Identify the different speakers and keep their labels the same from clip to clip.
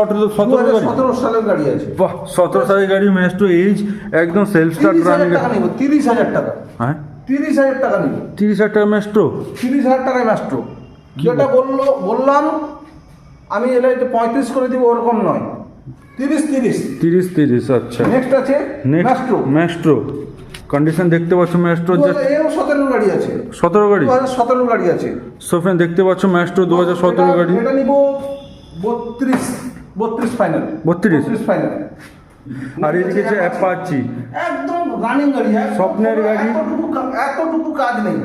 Speaker 1: সতেরো সতেরো
Speaker 2: সালের গাড়ি আছে।
Speaker 1: বাহ সতেরো সালের গাড়ি ম্যাস্ট্রো এইচ একদম সেলফ স্টার্ট রানিং
Speaker 2: তিরিশ হাজার টাকা।
Speaker 1: হ্যাঁ?
Speaker 2: তিরিশ হাজার টাকা নিব।
Speaker 1: তিরিশ হাজার টাকা ম্যাস্ট্রো
Speaker 2: তিরিশ হাজার টাকায় মাস্ট্রো যেটা বলল বললাম আমি যে পঁয়ত্রিশ করে দিব ওরকম নয়। তিরিশ তিরিশ।
Speaker 1: তিরিশ তিরিশ আচ্ছা।
Speaker 2: নেক্সট আছে মাস্ট্রো
Speaker 1: ম্যাস্ট্রো কন্ডিশন দেখতে পাচ্ছ ম্যাস্ট্রো
Speaker 2: এও সতেরো গাড়ি আছে।
Speaker 1: সতেরো গাড়ি?
Speaker 2: দু হাজার সতেরো গাড়ি আছে।
Speaker 1: সোফেন দেখতে পাচ্ছ ম্যাস্ট্রো দু হাজার সতেরো গাড়ি।
Speaker 2: এটা নিব বত্রিশ। বত্রিশ ফাইনাল
Speaker 1: 32?
Speaker 2: বত্রিশ ফাইনাল
Speaker 1: আর এদিকে যে অ্যাপাচি
Speaker 2: একদম রানিং গাড়ি
Speaker 1: স্বপ্নের গাড়ি।
Speaker 2: এতটুকু কাজ নেই।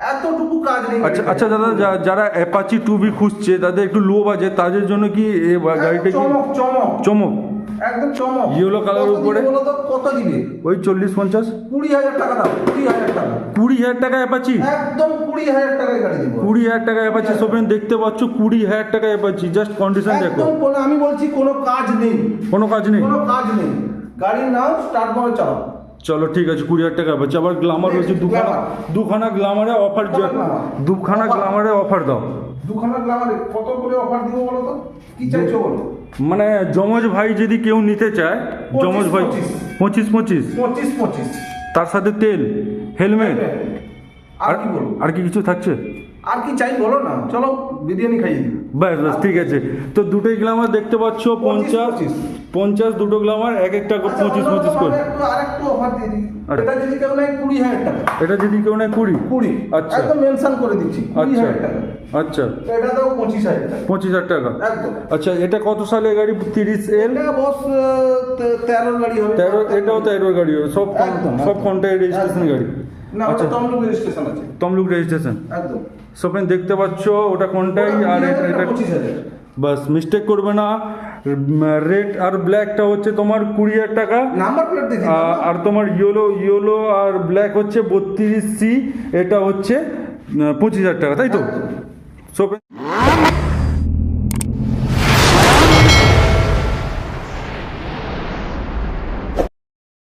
Speaker 2: এতটুকু কাজ নেই।
Speaker 1: আচ্ছা আচ্ছা দাদা যা- যারা অ্যাপাচি টু বি খুঁজছে তাদের একটু লো বাজে তাদের জন্য কি এই গাড়িটা
Speaker 2: চমক চমক।
Speaker 1: চমক।
Speaker 2: একদম চমক।
Speaker 1: Colour
Speaker 2: কত
Speaker 1: উপরে?
Speaker 2: কত দিবে?
Speaker 1: ওই চল্লিশ পঞ্চাশ?
Speaker 2: কুড়ি হাজার টাকা দাও কুড়ি হাজার টাকা।
Speaker 1: কুড়ি হাজার টাকা অ্যাপাচি
Speaker 2: একদম কুড়ি হাজার টাকায় গাড়ি দিব।
Speaker 1: কুড়ি হাজার টাকা অ্যাপাচি সোফেন দেখতে পাচ্ছ কুড়ি হাজার টাকা অ্যাপাচি জাস্ট কন্ডিশন দেখো।
Speaker 2: কোনো আমি বলছি কোনো কাজ নেই।
Speaker 1: কোনো কাজ নেই?
Speaker 2: কোনো কাজ নেই। গাড়ি নাও স্টার্ট করে চালাও।
Speaker 1: চলো ঠিক আছে কুড়ি হাজার টাকা অ্যাপাচি আবার গ্লামার রয়েছে দুখানা দুখানা গ্লামারে অফার। দুখানা। গ্লামারে অফার দাও।
Speaker 2: দুখানা গ্লামারে কত করে অফার দিব বলো তো? কি চাইছো বলো?
Speaker 1: মানে যমজ ভাই যদি কেউ নিতে চায় যমজ ভাই
Speaker 2: পঁচিশ।
Speaker 1: পঁচিশ পঁচিশ?
Speaker 2: পঁচিশ
Speaker 1: তার সাথে তেল হেলমেট।
Speaker 2: আর কি বলব?
Speaker 1: আর কি কিছু থাকছে?
Speaker 2: আর কি চাই বলো না চলো বিরিয়ানি খাইয়ে দিই
Speaker 1: ব্যাস ব্যাস ঠিক আছে। তো দুটোই গ্লামার দেখতে পাচ্ছ পঞ্চাশ পঞ্চাশ দুটো গ্লামার এক একটা করে পঁচিশ পঁচিশ করে।
Speaker 2: আরেকটু অফার দিয়ে দিই।
Speaker 1: আচ্ছা।
Speaker 2: এটা যদি কেউ নেয় কুড়ি হাজার টাকা।
Speaker 1: এটা যদি কেউ নেয় কুড়ি?
Speaker 2: কুড়ি।
Speaker 1: আচ্ছা।
Speaker 2: একদম মেনশন করে দিচ্ছি কুড়ি
Speaker 1: আচ্ছা।
Speaker 2: হাজার টাকা।
Speaker 1: আচ্ছা।
Speaker 2: এটা দাও পঁচিশ হাজার টাকা।
Speaker 1: পঁচিশ হাজার টাকা।
Speaker 2: একদম।
Speaker 1: আচ্ছা এটা কত সালের গাড়ি? তিরিশ এল
Speaker 2: এটা বস তেরোর গাড়ি হবে।
Speaker 1: তেরো এটাও তেরোর গাড়ি হবে। সব সব। কন্ট্যাক্ট রেজিস্ট্রেশন গাড়ি।
Speaker 2: না
Speaker 1: আচ্ছা।
Speaker 2: ওটা তমলুক রেজিস্ট্রেশন আছে।
Speaker 1: তমলুক রেজিস্ট্রেশন
Speaker 2: একদম।
Speaker 1: সোফেন দেখতে পাচ্ছ ওটা কোনটাই আর এটা বাস মিস্টেক করবে না। রেড আর ব্ল্যাকটা হচ্ছে তোমার কুড়ি হাজার টাকা।
Speaker 2: নাম্বার প্লেট
Speaker 1: আর তোমার ইয়েলো ইয়েলো আর ব্ল্যাক হচ্ছে বত্রিশ সি এটা হচ্ছে পঁচিশ হাজার টাকা তাই তো? সোফেন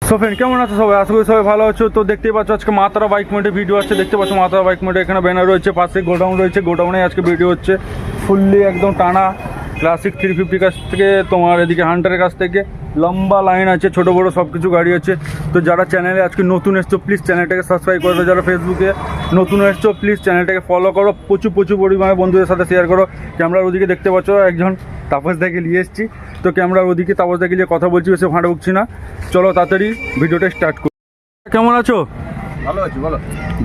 Speaker 1: সোফেন কেমন আছো সবাই? আশা করি সবাই ভালো আছো। তো দেখতেই পাচ্ছ আজকে মাতারা বাইক মোডে ভিডিও আছে দেখতে পাচ্ছ মাতারা বাইক মোডে এখানে ব্যানার রয়েছে পাশে গোডাউন রয়েছে। গোডাউনে আজকে ভিডিও হচ্ছে। ফুললি একদম টানা ক্লাসিক থ্রি ফিফটি কাছ থেকে তোমার এদিকে হান্টারের কাছ থেকে লম্বা লাইন আছে, ছোট বড় সব কিছু গাড়ি আছে। তো যারা চ্যানেলে আজকে নতুন এসছো প্লিজ চ্যানেলটাকে সাবস্ক্রাইব করে যারা ফেসবুকে নতুন এসছো প্লিজ চ্যানেলটাকে ফলো করো। প্রচুর প্রচুর পরিমাণে বন্ধুদের সাথে শেয়ার করো। ক্যামেরার ওদিকে দেখতে পাচ্ছ একজন তাপস দাকে নিয়ে এসেছি। তো ক্যামেরার ওদিকে তাপস দাকে নিয়ে কথা বলছি, বেশি ভাঁড়া উঠছি না। চলো তাড়াতাড়ি ভিডিওটা স্টার্ট করি। কেমন আছো?
Speaker 2: ভালো আছি বলো।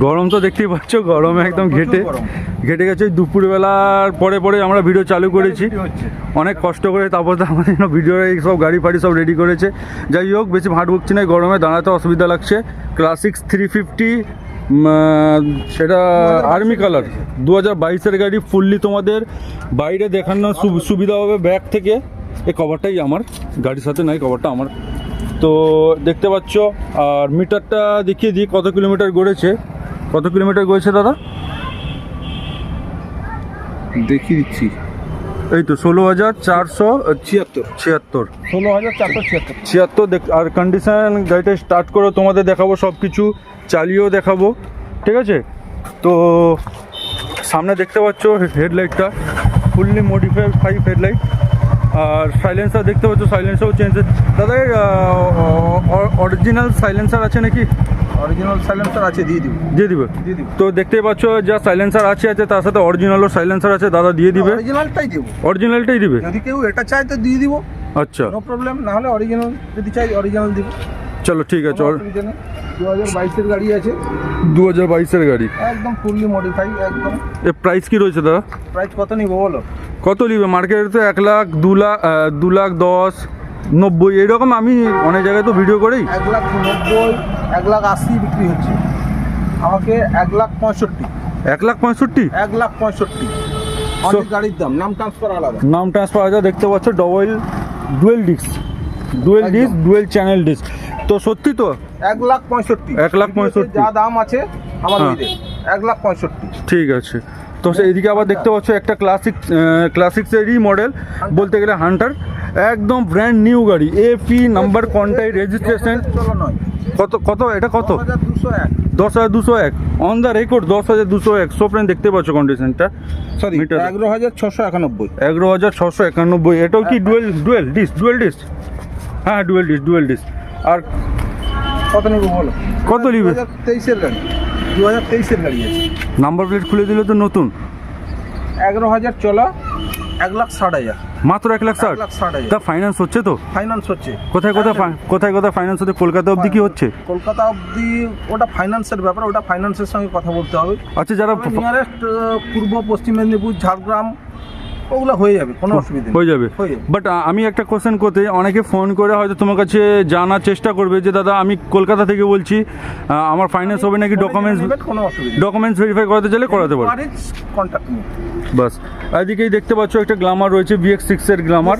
Speaker 1: গরম তো দেখতেই পাচ্ছ গরমে একদম ঘেটে। ঘেটে গেছে ওই দুপুরবেলার পরে পরে আমরা ভিডিও চালু করেছি। অনেক কষ্ট করে তারপর তো আমাদের জন্য ভিডিও এই সব গাড়ি ফাড়ি সব রেডি করেছে। যাই হোক বেশি ভাট বকছি না গরমে দাঁড়াতে অসুবিধা লাগছে। ক্লাসিক্স থ্রি ফিফটি সেটা আর্মি কালার দু হাজার বাইশের গাড়ি ফুললি তোমাদের। বাইরে দেখানোর সুবিধা হবে ব্যাগ থেকে। এই কভারটাই আমার গাড়ির সাথে নাই কভারটা আমার। তো দেখতে পাচ্ছ আর মিটারটা দেখিয়ে দিই কত কিলোমিটার গড়েছে। কত কিলোমিটার গড়েছে দাদা?
Speaker 2: দেখিয়ে দিচ্ছি।
Speaker 1: এই তো ষোলো হাজার চারশো
Speaker 2: ছিয়াত্তর।
Speaker 1: ছিয়াত্তর।
Speaker 2: ষোলো হাজার চারশো ছিয়াত্তর।
Speaker 1: ছিয়াত্তর আর কন্ডিশন গাড়িটা স্টার্ট করে তোমাদের দেখাবো সব কিছু চালিয়েও দেখাবো ঠিক আছে? তো সামনে দেখতে পাচ্ছ হেডলাইটটা ফুললি মডিফাই ফাইভ হেডলাইট আর সাইলেন্সার দেখতে পাচ্ছ সাইলেন্সারও চেঞ্জ দাদা অরিজিনাল সাইলেন্সার আছে নাকি?
Speaker 2: অরিজিনাল সাইলেন্সার আছে দিয়ে দিব।
Speaker 1: দিয়ে দিবে?
Speaker 2: দিয়ে দিব।
Speaker 1: তো দেখতেই পাচ্ছ যা সাইলেন্সার আছে আছে তার সাথে অরিজিনালও সাইলেন্সার আছে দাদা দিয়ে দিবে।
Speaker 2: অরিজিনালটাই দিব।
Speaker 1: অরিজিনালটাই দিবে?
Speaker 2: যদি কেউ এটা চায় তো দিয়ে দিব।
Speaker 1: আচ্ছা।
Speaker 2: নো প্রবলেম না হলে অরিজিনাল যদি চাই অরিজিনাল দিব।
Speaker 1: চলো ঠিক আছে
Speaker 2: দু হাজার বাইশের গাড়ি আছে।
Speaker 1: দু হাজার বাইশের গাড়ি।
Speaker 2: একদম ফুললি মডিফাই একদম।
Speaker 1: এর প্রাইস কি রয়েছে দাদা?
Speaker 2: প্রাইস কত নিব বলো?
Speaker 1: কত নিবে? মার্কেটে তো এক লাখ দু লাখ দু লাখ দশ নব্বই এইরকম আমি অনেক জায়গায় তো ভিডিও করেই
Speaker 2: এক লাখ নব্বই এক লাখ আশি বিক্রি হচ্ছে। আমাকে এক লাখ পঁয়ষট্টি।
Speaker 1: এক লাখ পঁয়ষট্টি?
Speaker 2: এক লাখ পঁয়ষট্টি। অনেক গাড়ির দাম নাম ট্রান্সফার আলাদা।
Speaker 1: নাম ট্রান্সফার আছে দেখতে পাচ্ছ double dual disc dual disc dual channel disc তো সত্যি তো?
Speaker 2: এক লাখ পঁয়ষট্টি।
Speaker 1: এক লাখ পঁয়ষট্টি।
Speaker 2: যা দাম আছে আমার
Speaker 1: হ্যাঁ।
Speaker 2: এক লাখ পঁয়ষট্টি।
Speaker 1: ঠিক আছে। তো সে এইদিকে আবার দেখতে পাচ্ছ একটা ক্লাসিক ক্লাসিক্সেরই মডেল বলতে গেলে হান্টার একদম ব্র্যান্ড নিউ গাড়ি A P number Contai registration কত কত এটা কত?
Speaker 2: দুশো
Speaker 1: হাজার দুশো এক। অন দ্য রেকর্ড দশ হাজার দুশো এক। সো ফ্রেন্ড দেখতে পাচ্ছ কন্ডিশনটা
Speaker 2: সরি
Speaker 1: মিটার।
Speaker 2: এগারো হাজার ছশো একানব্বই।
Speaker 1: এগারো হাজার ছশো একানব্বই। এটাও কি dual dual disc dual disc হ্যাঁ ডুয়েল ডিস ডুয়েল ডিস আর
Speaker 2: কত নেব বলো?
Speaker 1: কত
Speaker 2: দু
Speaker 1: নিবে?
Speaker 2: হাজার তেইশের গাড়ি। দু হাজার তেইশের গাড়ি আছে।
Speaker 1: নাম্বার প্লেট খুলে দিলে তো নতুন।
Speaker 2: এগারো হাজার চলা এক লাখ ষাট হাজার।
Speaker 1: মাত্র এক লাখ ষাট?
Speaker 2: লাখ ষাট হাজার।
Speaker 1: তা ফাইন্যান্স হচ্ছে তো?
Speaker 2: ফাইন্যান্স হচ্ছে।
Speaker 1: কোথায় কোথায় কোথায় কোথায় ফাইন্যান্স হচ্ছে? কলকাতা অবধি কি হচ্ছে?
Speaker 2: কলকাতা অবধি ওটা ফাইন্যান্সের ব্যাপার ওটা ফাইন্যান্সের সঙ্গে কথা বলতে হবে।
Speaker 1: আচ্ছা যারা
Speaker 2: নিয়ারেস্ট পূর্ব পশ্চিম মেদিনীপুর ঝাড়গ্রাম ওগুলো হয়ে যাবে কোনো অসুবিধা
Speaker 1: হয়ে যাবে। বাট আমি একটা কোশ্চেন করতে অনেকে ফোন করে হয়তো তোমার কাছে জানার চেষ্টা করবে যে দাদা আমি কলকাতা থেকে বলছি আমার ফাইন্যান্স হবে নাকি ডকুমেন্টস
Speaker 2: কোনো অসুবিধা
Speaker 1: ডকুমেন্টস ভেরিফাই করাতে চাইলে করাতে পারো।
Speaker 2: কন্ট্যাক্ট
Speaker 1: বাস। এদিকেই দেখতে পাচ্ছ একটা গ্লামার রয়েছে বিএক্স গ্লামার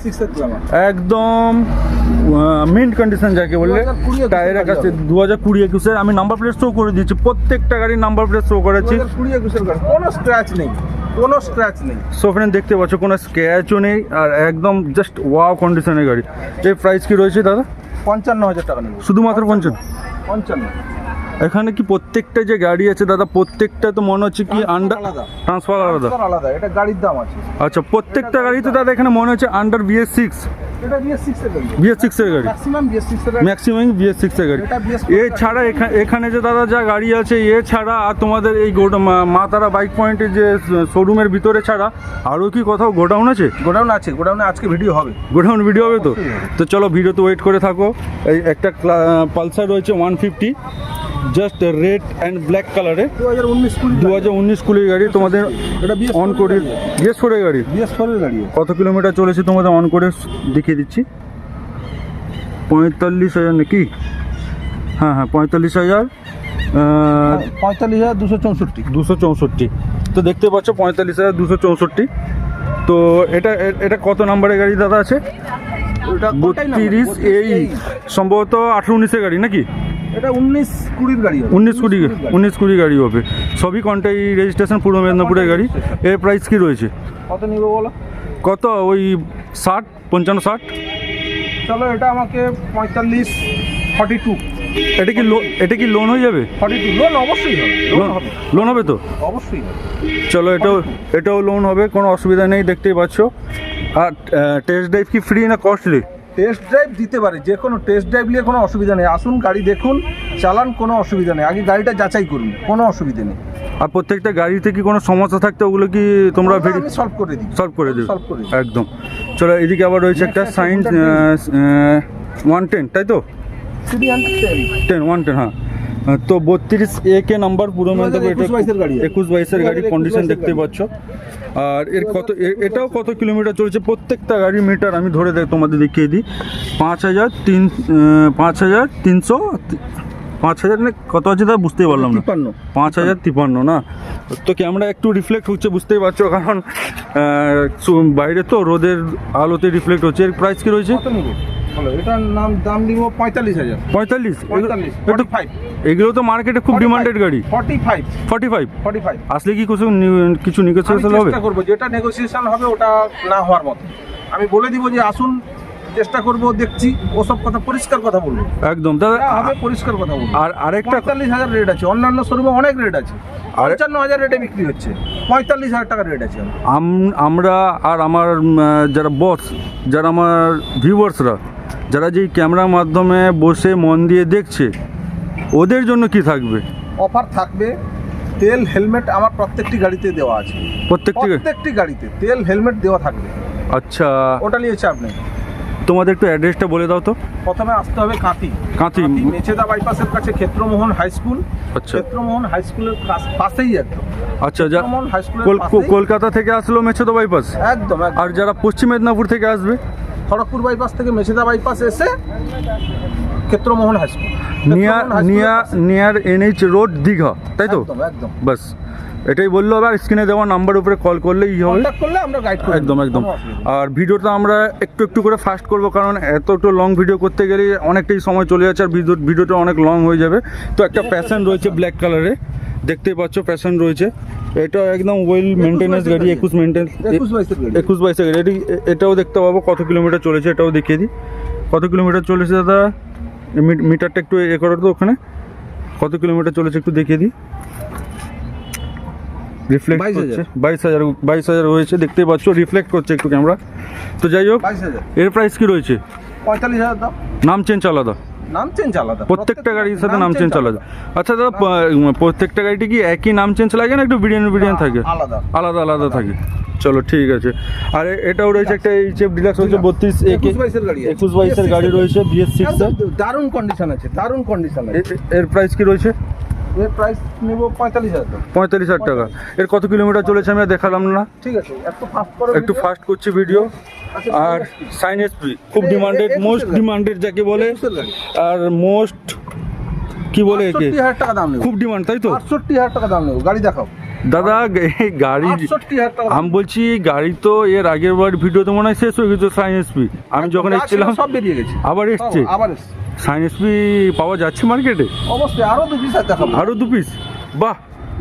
Speaker 1: একদম মিন্ট কন্ডিশন যাকে বললে
Speaker 2: 2020
Speaker 1: টায়ারের কাছে দু হাজার কুড়ি একুশের আমি নাম্বার প্লেট শো করে দিয়েছি প্রত্যেকটা গাড়ির নাম্বার প্লেট শো করেছি।
Speaker 2: কোনো স্ক্র্যাচ নেই। কোনো স্ক্র্যাচ নেই।
Speaker 1: সো ফ্রেন্ড দেখতে পাচ্ছ কোনো স্ক্র্যাচও নেই আর একদম জাস্ট ওয়াও কন্ডিশনের গাড়ি। এই প্রাইস কি রয়েছে দাদা?
Speaker 2: পঞ্চান্ন হাজার টাকা নেব।
Speaker 1: শুধুমাত্র পঞ্চান্ন?
Speaker 2: পঞ্চান্ন।
Speaker 1: এখানে কি প্রত্যেকটা যে গাড়ি আছে দাদা প্রত্যেকটা তো মনে হচ্ছে কি আন্ডার
Speaker 2: আলাদা।
Speaker 1: ট্রান্সফার আলাদা।
Speaker 2: আলাদা এটা গাড়ির দাম আছে।
Speaker 1: আচ্ছা প্রত্যেকটা গাড়িতে দাদা এখানে মনে হচ্ছে আন্ডার বিএস সিক্স
Speaker 2: গাড়ি।
Speaker 1: গাড়ি।
Speaker 2: গাড়ি।
Speaker 1: গাড়ি। এছাড়া এখা- এখানে যে দাদা যা গাড়ি আছে এছাড়া আর তোমাদের এই গোডা মা তারা বাইক পয়েন্টের যে শোরুমের ভিতরে ছাড়া আরও কি কোথাও গোডাউন আছে?
Speaker 2: গোডাউন আছে গোডাউনে আজকে ভিডিও হবে।
Speaker 1: গোডাউন ভিডিও হবে তো? তো চলো ভিডিওতে ওয়েট করে থাকো। এই একটা পালসার রয়েছে one fifty just red and black কালারে
Speaker 2: দু হাজার উনিশ
Speaker 1: কুড়ির গাড়ি। তোমাদের
Speaker 2: এটা
Speaker 1: অন করে
Speaker 2: গাড়ি।
Speaker 1: গাড়ি?
Speaker 2: বিএস ফোরের গাড়ি।
Speaker 1: কত কিলোমিটার চলেছে তোমাদের অন করে দেখিয়ে দিচ্ছি। পঁয়তাল্লিশ হাজার নাকি হ্যাঁ হ্যাঁ পঁয়তাল্লিশ হাজার
Speaker 2: পঁয়তাল্লিশ হাজার দুশো চৌষট্টি।
Speaker 1: দুশো চৌষট্টি। তো দেখতে পাচ্ছ পঁয়তাল্লিশ হাজার দুশো চৌষট্টি। তো এটা এটা কত নাম্বারের গাড়ি দাদা আছে? বত্রিশ এই। সম্ভবত আঠেরো উনিশের গাড়ি নাকি?
Speaker 2: এটা উনিশ কুড়ির গাড়ি।
Speaker 1: উনিশ কুড়ি। উনিশ কুড়ি গাড়ি হবে। সবই কন্টাই রেজিস্ট্রেশন পূর্ব মেদিনীপুরের গাড়ি। এর প্রাইস কি রয়েছে?
Speaker 2: কত নিবে বলো?
Speaker 1: কত? ওই ষাট পঞ্চান্ন ষাট?
Speaker 2: চলো এটা আমাকে পঁয়তাল্লিশ ফর্টি টু
Speaker 1: এটা কি লো- এটা কি লোন হয়ে যাবে?
Speaker 2: ফর্টি টু লোন অবশ্যই হবে লোন হবে।
Speaker 1: লোন হবে তো?
Speaker 2: অবশ্যই
Speaker 1: চলো এটাও এটাও লোন হবে কোনো অসুবিধা নেই দেখতেই পাচ্ছ। আর টেস্ট ড্রাইভ কি ফ্রি না কস্টলি
Speaker 2: টেস্ট ড্রাইভ দিতে পারে যে কোনো টেস্ট ড্রাইভ নিয়ে কোনো অসুবিধা নেই। আসুন গাড়ি দেখুন চালান কোনো অসুবিধা নেই। আগে গাড়িটা যাচাই করুন কোনো অসুবিধা নেই।
Speaker 1: আর প্রত্যেকটা গাড়িতে কি কোনো সমস্যা থাকতে ওগুলো কি তোমরা
Speaker 2: সলভ করে দিই।
Speaker 1: সলভ করে দিই
Speaker 2: সলভ করে দিই।
Speaker 1: একদম। চলো এদিকে আবার রয়েছে একটা
Speaker 2: সাইন
Speaker 1: সাইন্স ওয়ান টেন তাই তো?
Speaker 2: টেন
Speaker 1: ওয়ান টেন হ্যাঁ। তো বত্রিশ এ কে নাম্বার পুরো মেদিনীপুর এটা
Speaker 2: 21 বাইশের গাড়ি।
Speaker 1: একুশ বাইশের গাড়ি কন্ডিশন দেখতে পাচ্ছ। আর এর কত এটাও কত কিলোমিটার চলছে? প্রত্যেকটা গাড়ির মিটার আমি ধরে দেখ তোমাদের দেখিয়ে দিই। পাঁচ হাজার তিন পাঁচ হাজার তিনশো পাঁচ হাজার না কত আছে তা বুঝতেই পারলাম না।
Speaker 2: তিপ্পান্ন।
Speaker 1: পাঁচ হাজার তিপান্ন না? তো ক্যামেরা একটু রিফ্লেক্ট হচ্ছে বুঝতেই পারছ কারণ বাইরে তো রোদের আলোতে রিফ্লেক্ট হচ্ছে। এর প্রাইস কি রয়েছে?
Speaker 2: এটার নাম দাম দিব পঁয়তাল্লিশ হাজার।
Speaker 1: পঁয়তাল্লিশ?
Speaker 2: পঁয়তাল্লিশ
Speaker 1: একটু
Speaker 2: ফর্টি ফাইভ
Speaker 1: এগুলো তো মার্কেটে খুব ডিমান্ডেড গাড়ি।
Speaker 2: Forty five
Speaker 1: forty five
Speaker 2: forty five
Speaker 1: আসলে কি কিছু কিছু
Speaker 2: আমি
Speaker 1: নেগোসিয়েশন হবে?
Speaker 2: চেষ্টা করব যেটা নেগোসিয়েশন হবে ওটা না হওয়ার মতো। আমি বলে দিব যে আসুন চেষ্টা করব দেখছি ওসব কথা পরিষ্কার কথা বলব
Speaker 1: একদম দাদা
Speaker 2: যা হবে পরিষ্কার কথা বলব
Speaker 1: আর আরেকটা
Speaker 2: পঁয়তাল্লিশ হাজার রেট আছে অন্যান্য শোরুমে অনেক রেট আছে। পঞ্চান্ন হাজার রেটে বিক্রি হচ্ছে। পঁয়তাল্লিশ হাজার টাকা রেট আছে।
Speaker 1: আম- আমরা আর আমার যারা বস যারা আমার ভিউয়ার্সরা যারা যেই ক্যামেরার মাধ্যমে বসে মন দিয়ে দেখছে ওদের জন্য কি থাকবে?
Speaker 2: অফার থাকবে তেল হেলমেট আমার প্রত্যেকটি গাড়িতে দেওয়া আছে।
Speaker 1: প্রত্যেকটি
Speaker 2: প্রত্যেকটি গাড়িতে তেল হেলমেট দেওয়া থাকবে।
Speaker 1: আচ্ছা।
Speaker 2: ওটা নিয়ে চাপ নেই।
Speaker 1: তোমাদের একটু অ্যাড্রেসটা বলে দাও তো।
Speaker 2: প্রথমে আসতে হবে কাঁথি।
Speaker 1: কাঁথি।
Speaker 2: মেছেদা বাইপাসের কাছে ক্ষেত্রমোহন হাই স্কুল।
Speaker 1: আচ্ছা।
Speaker 2: ক্ষেত্রমোহন হাই স্কুলের পাশেই একদম।
Speaker 1: আচ্ছা যা কলকাতা থেকে আসলো মেছেদা বাইপাস?
Speaker 2: একদম।
Speaker 1: আর যারা পশ্চিম মেদিনীপুর থেকে আসবে?
Speaker 2: খড়গপুর বাইপাস থেকে মেছেদা বাইপাস এসে Kshetramohan high school
Speaker 1: near near. Near NH road Digha তাই তো?
Speaker 2: একদম
Speaker 1: বাস এটাই বলল আবার স্ক্রিনে দেওয়া নাম্বার উপরে কল করলেই হবে।
Speaker 2: করলে আমরা গাইড করি
Speaker 1: একদম একদম। আর ভিডিওটা আমরা একটু একটু করে ফাস্ট করব কারণ এত একটু লং ভিডিও করতে গেলে অনেকটাই সময় চলে যাচ্ছে আর ভিডিওটা অনেক লং হয়ে যাবে। তো একটা প্যাশন রয়েছে ব্ল্যাক কালারে দেখতেই পাচ্ছ প্যাশন রয়েছে। এটা একদম ওয়েল
Speaker 2: বাইশের
Speaker 1: গাড়ি। একুশ মেনটেন্স
Speaker 2: একুশ বাইশের গাড়ি।
Speaker 1: এটি এটাও দেখতে পাবো কত কিলোমিটার চলেছে এটাও দেখিয়ে দিই। কত কিলোমিটার চলেছে দাদা? মিটারটা একটু এ করো তো ওখানে। কত কিলোমিটার চলেছে একটু দেখিয়ে দিই। রিফ্লেক্ট
Speaker 2: 22,000
Speaker 1: করছে। বাইশ হাজার বাইশ হাজার হয়েছে দেখতেই পাচ্ছ রিফ্লেক্ট করছে একটু ক্যামেরা তো যাই হোক এর প্রাইস কি রয়েছে?
Speaker 2: পঁয়তাল্লিশ হাজার দাম।
Speaker 1: নাম চেঞ্জ আলাদা।
Speaker 2: নাম চেঞ্জ আলাদা
Speaker 1: প্রত্যেকটা গাড়ির সাথে নাম চেঞ্জ আলাদা। আচ্ছা দাদা প্রত্যেকটা গাড়িতে কি একই নাম চেঞ্জ লাগে না একটু বিরিয়ানি বিরিয়ানি থাকে?
Speaker 2: আলাদা।
Speaker 1: আলাদা আলাদা থাকে। চলো ঠিক আছে। আর এটাও রয়েছে একটা এইচএফ ডিলাক্স রয়েছে বত্রিশ
Speaker 2: একুশ বাইশের গাড়ি
Speaker 1: একুশ বাইশের গাড়ি রয়েছে বিএস সিক্স
Speaker 2: দারুণ কন্ডিশন আছে দারুণ কন্ডিশন আছে।
Speaker 1: এর প্রাইস কি রয়েছে?
Speaker 2: এর প্রাইস নেব পঁয়তাল্লিশ হাজার
Speaker 1: পঁয়তাল্লিশ হাজার টাকা এর কত কিলোমিটার চলেছে আমি দেখালাম না
Speaker 2: ঠিক আছে একটু ফাস্ট করো
Speaker 1: একটু ফাস্ট করছি ভিডিও
Speaker 2: আচ্ছা,
Speaker 1: আর সাইন এসপি খুব ডিমান্ডেড মোস্ট। ডিমান্ডেড যাকে বলে আর মোস্ট কি বলে একে
Speaker 2: হাজার টাকা দাম নেব
Speaker 1: খুব ডিমান্ড তাই তো
Speaker 2: আটষট্টি হাজার টাকা দাম নেব গাড়ি দেখাও
Speaker 1: দাদা এই গাড়ি। আমি বলছি গাড়ি তো এর আগের বার ভিডিওতে মনে হয় শেষ হয়ে গেছে সাইন এসপি আমি যখন এসেছিলাম
Speaker 2: সব বেরিয়ে গেছে।
Speaker 1: আবার এসছে।
Speaker 2: আবার
Speaker 1: সাইন এসপি পাওয়া যাচ্ছে মার্কেটে?
Speaker 2: অবশ্যই আরও দু পিস আছে
Speaker 1: আরও দু পিস বাহ!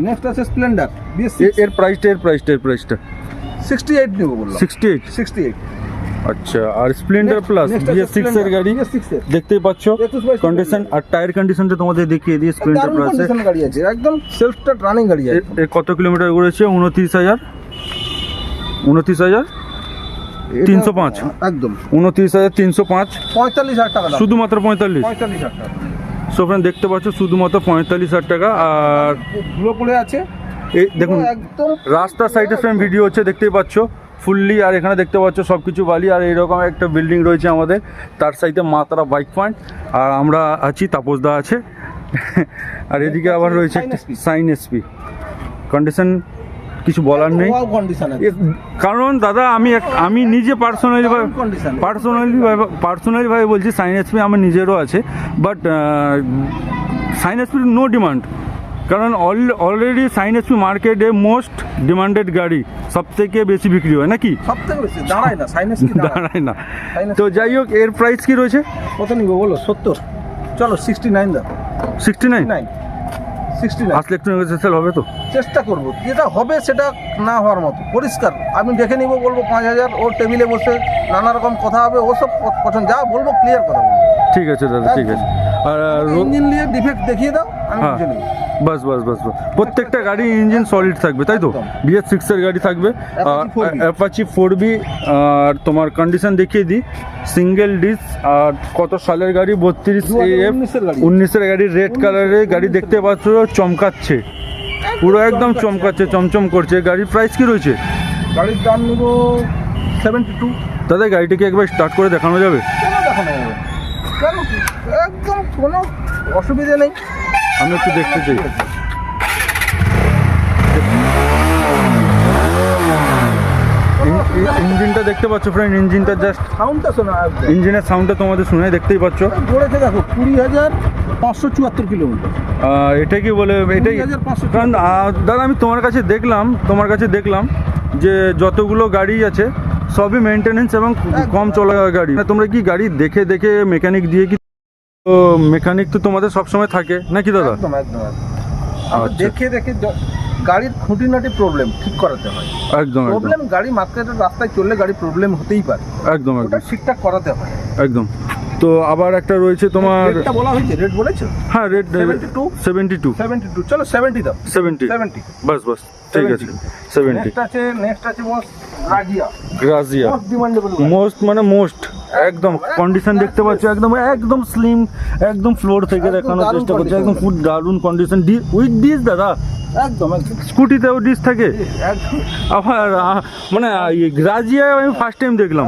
Speaker 2: নেক্সট আছে স্প্লেন্ডার
Speaker 1: এর প্রাইসটা এর প্রাইসটা এর প্রাইসটা
Speaker 2: সিক্সটি এইট নেব বললাম।
Speaker 1: সিক্সটি এইট
Speaker 2: সিক্সটি এইট
Speaker 1: আচ্ছা আর স্প্লেন্ডার প্লাস বিএস সিক্স এর গাড়ি? দেখতেই পাচ্ছ কন্ডিশন আর টায়ার কন্ডিশনটা তোমাদের দেখিয়ে দিই স্প্লেন্ডার প্লাসে
Speaker 2: গাড়ি আছে একদম সেলফ স্টার্ট রানিং গাড়ি আছে।
Speaker 1: এর কত কিলোমিটার ঘুরেছে? উনত্রিশ হাজার। উনত্রিশ হাজার তিনশো পাঁচ।
Speaker 2: একদম।
Speaker 1: উনত্রিশ হাজার তিনশো পাঁচ।
Speaker 2: পঁয়তাল্লিশ হাজার টাকা
Speaker 1: শুধুমাত্র পঁয়তাল্লিশ।
Speaker 2: পঁয়তাল্লিশ হাজার টাকা।
Speaker 1: সো ফ্রেন্ড দেখতে পাচ্ছ শুধুমাত্র পঁয়তাল্লিশ হাজার টাকা আর
Speaker 2: পড়ে আছে।
Speaker 1: এই দেখুন
Speaker 2: একদম
Speaker 1: রাস্তার সাইডে ফ্রেন্ড ভিডিও হচ্ছে দেখতেই পাচ্ছ। ফুললি আর এখানে দেখতে পাচ্ছ সব কিছু বালি আর এইরকম একটা বিল্ডিং রয়েছে আমাদের। তার সাইডে মাতারা বাইক পয়েন্ট আর আমরা আছি তাপসদা আছে। আর এদিকে আবার রয়েছে সাইন এসপি কন্ডিশন কিছু বলার নেই।
Speaker 2: কন্ডিশন
Speaker 1: কারণ দাদা আমি এক- আমি নিজে পার্সোনালি
Speaker 2: ভাবে।
Speaker 1: পার্সোনালি পার্সোনালি ভাবে বলছি সাইন এসপি আমার নিজেরও আছে but shine SP no demand কারণ অল অলরেডি সাইন এসপি মার্কেটে মোস্ট ডিমান্ডেড গাড়ি সব থেকে বেশি বিক্রি হয় নাকি?
Speaker 2: সব থেকে বেশি দাঁড়ায় না সাইনাস কি দাঁড়ায়?
Speaker 1: না। তো যাই হোক এর প্রাইস কি রয়েছে?
Speaker 2: কত নিবো বলো? সত্তর। চলো সিক্সটি নাইন দাও।
Speaker 1: Sixty nine
Speaker 2: nine sixty nine
Speaker 1: আসলে একটু নেগোসিয়েশন হবে তো?
Speaker 2: চেষ্টা করব। যেটা হবে সেটা না হওয়ার মতো। পরিষ্কার। আমি দেখে নিব বলব পাঁচ হাজার। ওর টেবিলে বসে নানা রকম কথা হবে পছন্দ। যা বলব ক্লিয়ার কথা বলব।
Speaker 1: ঠিক আছে দাদা ঠিক আছে। আর
Speaker 2: ইঞ্জিন নিয়ে ডিফেক্ট দেখিয়ে দাও আমি
Speaker 1: হ্যাঁ।
Speaker 2: বুঝে নিব।
Speaker 1: বাস বাস বাস বাস। প্রত্যেকটা গাড়ি ইঞ্জিন সলিড থাকবে তাই তো। বিএস সিক্সের গাড়ি থাকবে।
Speaker 2: Apache 4B
Speaker 1: Apache four B আর তোমার কন্ডিশন দেখিয়ে দিই। সিঙ্গেল ডিস আর কত সালের গাড়ি? বত্রিশ এফ
Speaker 2: 2019 এর গাড়ি।
Speaker 1: উনিশের গাড়ি রেড কালারের গাড়ি দেখতে পাচ্ছ চমকাচ্ছে। পুরো একদম চমকাচ্ছে। চমচম করছে। গাড়ির প্রাইস কি রয়েছে?
Speaker 2: গাড়ির দাম নিব সেভেন্টি টু
Speaker 1: দাদা গাড়িটাকে একবার স্টার্ট করে দেখানো যাবে?
Speaker 2: দেখানো হবে কেন কি? একদম কোনো অসুবিধে নেই
Speaker 1: আমি একটু দেখতে চাই ইঞ্জিনটা দেখতে পাচ্ছ ফ্রেন্ড ইঞ্জিনটা জাস্ট
Speaker 2: সাউন্ডটা শোনা।
Speaker 1: ইঞ্জিনের সাউন্ডটা তোমাদের শুনে দেখতেই পাচ্ছ
Speaker 2: জোরেছে দেখো কুড়ি হাজার পাঁচশো চুয়াত্তর কিলোমিটার
Speaker 1: এটা কি বলে এটাই
Speaker 2: 20,500
Speaker 1: কারণ দাদা আমি তোমার কাছে দেখলাম তোমার কাছে দেখলাম যে যতগুলো গাড়ি আছে সবই মেনটেনেন্স এবং কম চলা গাড়ি। না, তোমরা কি গাড়ি দেখে দেখে মেকানিক দিয়ে কি মেকানিক তো তোমাদের সবসময় থাকে নাকি দাদা?
Speaker 2: একদম একদম
Speaker 1: আচ্ছা।
Speaker 2: দেখে দেখে গাড়ির খুঁটিনাটি প্রবলেম ঠিক করাতে হয়।
Speaker 1: একদম
Speaker 2: প্রবলেম গাড়ি মার্কেটের রাস্তায় চললে গাড়ি প্রবলেম হতেই পারে।
Speaker 1: একদম একদম।
Speaker 2: ঠিকঠাক করাতে হয়।
Speaker 1: একদম। তো আবার একটা রয়েছে তোমার
Speaker 2: রেটটা বলা হয়েছে রেট বলেছ?
Speaker 1: হ্যাঁ rate
Speaker 2: 72?
Speaker 1: Seventy two
Speaker 2: seventy two চলো সেভেন্টি দাও।
Speaker 1: সেভেন্টি
Speaker 2: সেভেন্টি
Speaker 1: বাস বাস। ঠিক আছে সেভেন্টি
Speaker 2: নেক্সট আছে নেক্সট আছে মোস্ট রাজিয়া
Speaker 1: গ্রাজিয়া
Speaker 2: মোস্ট ডিমান্ডেবল
Speaker 1: মোস্ট মানে মোস্ট একদম কন্ডিশন দেখতে পাচ্ছ একদম একদম স্লিম একদম ফ্লোর থেকে দেখানোর চেষ্টা করছে একদম ফুড দারুণ কন্ডিশন উইথ ডিস দাদা?
Speaker 2: একদম
Speaker 1: স্কুটিতেও ডিস থাকে? আবার মানে গ্রাজিয়া আমি ফার্স্ট টাইম দেখলাম।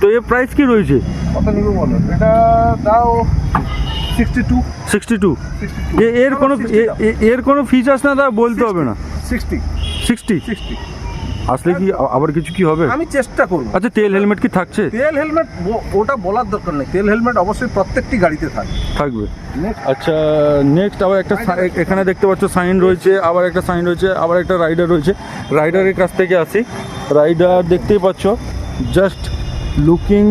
Speaker 1: তো এর প্রাইস কি রয়েছে?
Speaker 2: কত নিবে বলো? এটা দাও। সিক্সটি টু
Speaker 1: সিক্সটি টু এর কোনো এর কোনো ফিচার্স না দাদা বলতে হবে না।
Speaker 2: সিক্সটি
Speaker 1: সিক্সটি
Speaker 2: সিক্সটি
Speaker 1: আসলে কি আবার কিছু কি হবে?
Speaker 2: আমি চেষ্টা করব।
Speaker 1: আচ্ছা তেল হেলমেট কি থাকছে?
Speaker 2: তেল হেলমেট ওটা বলার দরকার নেই। তেল হেলমেট অবশ্যই প্রত্যেকটি গাড়িতে থাকে
Speaker 1: থাকবে। আচ্ছা নেক্সট আবার একটা এখানে দেখতে পাচ্ছ সাইন রয়েছে আবার একটা সাইন রয়েছে আবার একটা রাইডার রয়েছে। রাইডারের কাছ থেকে আসি। রাইডার দেখতেই পাচ্ছ জাস্ট লুকিং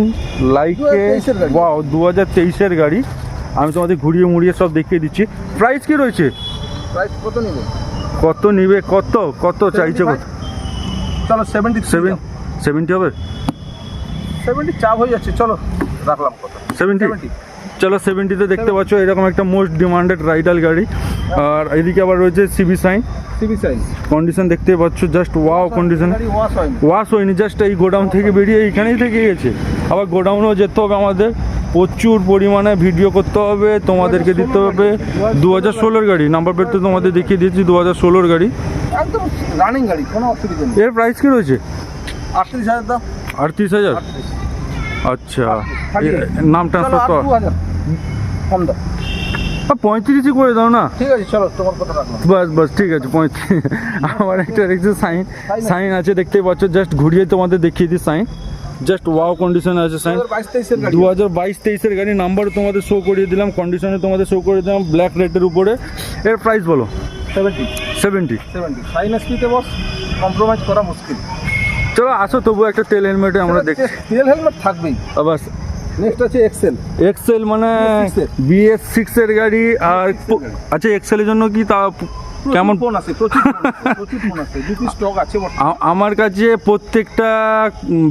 Speaker 1: লাইক এ
Speaker 2: 2023 এর গাড়ি।
Speaker 1: ওয়াও দু হাজার তেইশের গাড়ি। আমি তোমাদের ঘুরিয়ে মুড়িয়ে সব দেখিয়ে দিচ্ছি। প্রাইস কি রয়েছে?
Speaker 2: প্রাইস কত নিবে?
Speaker 1: কত নিবে? কত? কত চাইছে কত
Speaker 2: চলো সেভেন্টি
Speaker 1: সেভেন সেভেন্টি হবে?
Speaker 2: সেভেন্টি চাপ হয়ে যাচ্ছে চলো রাখলাম কত?
Speaker 1: সেভেন্টি চলো সেভেন্টিতে দেখতে পাচ্ছ এরকম একটা মোস্ট ডিমান্ডেড রাইডাল গাড়ি। আর এদিকে আবার রয়েছে সিবি সাইন
Speaker 2: সিবি সাইজ
Speaker 1: কন্ডিশন দেখতে পাচ্ছ জাস্ট ওয়াও কন্ডিশন ওয়াশ হয়নি। জাস্ট এই গোডাউন থেকে বেরিয়ে এইখানেই থেকে গেছে। আবার গোডাউনও যেতে হবে আমাদের। প্রচুর পরিমাণে ভিডিও করতে হবে তোমাদেরকে দিতে হবে। দু হাজার ষোলোর গাড়ি নাম্বার প্লেট তো তোমাদের দেখিয়ে দিয়েছি দু হাজার ষোলোর গাড়ি।
Speaker 2: একদম রানিং গাড়ি কোনো অসুবিধা নেই।
Speaker 1: এর প্রাইস কি রয়েছে?
Speaker 2: আটত্রিশ হাজার দাম
Speaker 1: আটত্রিশ হাজার? আচ্ছা নাম ট্রান্সফার তো
Speaker 2: কম দাম
Speaker 1: পঁয়ত্রিশই করে দাও না?
Speaker 2: ঠিক আছে চলো তোমার কথা
Speaker 1: বাস বাস ঠিক আছে পঁয়ত্রিশ। আমার একটা দেখছি সাইন সাইন আছে। দেখতেই পাচ্ছ জাস্ট ঘুরিয়ে তোমাদের দেখিয়ে দিই সাইন জাস্ট ওয়াও কন্ডিশন আছে
Speaker 2: গাড়ি।
Speaker 1: দু হাজার বাইশ তেইশের গাড়ি নাম্বার তোমাদের শো করিয়ে দিলাম কন্ডিশনে তোমাদের শো করে দিলাম ব্ল্যাক রেটের উপরে। এর প্রাইস বলো।
Speaker 2: সেভেন্টি
Speaker 1: সেভেন্টি
Speaker 2: সেভেন্টি ফাইন এসপিতে বস কম্প্রোমাইজ করা মুশকিল।
Speaker 1: চলো আসো তবু একটা তেল হেলমেটে আমরা দেখছি।
Speaker 2: তেল হেলমেট থাকবেই।
Speaker 1: আবার
Speaker 2: নেক্সট আছে এক্সেল
Speaker 1: এক্সেল মানে
Speaker 2: BS6 এর।
Speaker 1: বিএস সিক্স এর গাড়ি আর আচ্ছা এক্সেলের জন্য কি তা কেমন?
Speaker 2: ফোন আছে প্রচুর প্রচুর ফোন আছে দুটি স্টক আছে
Speaker 1: আমার কাছে প্রত্যেকটা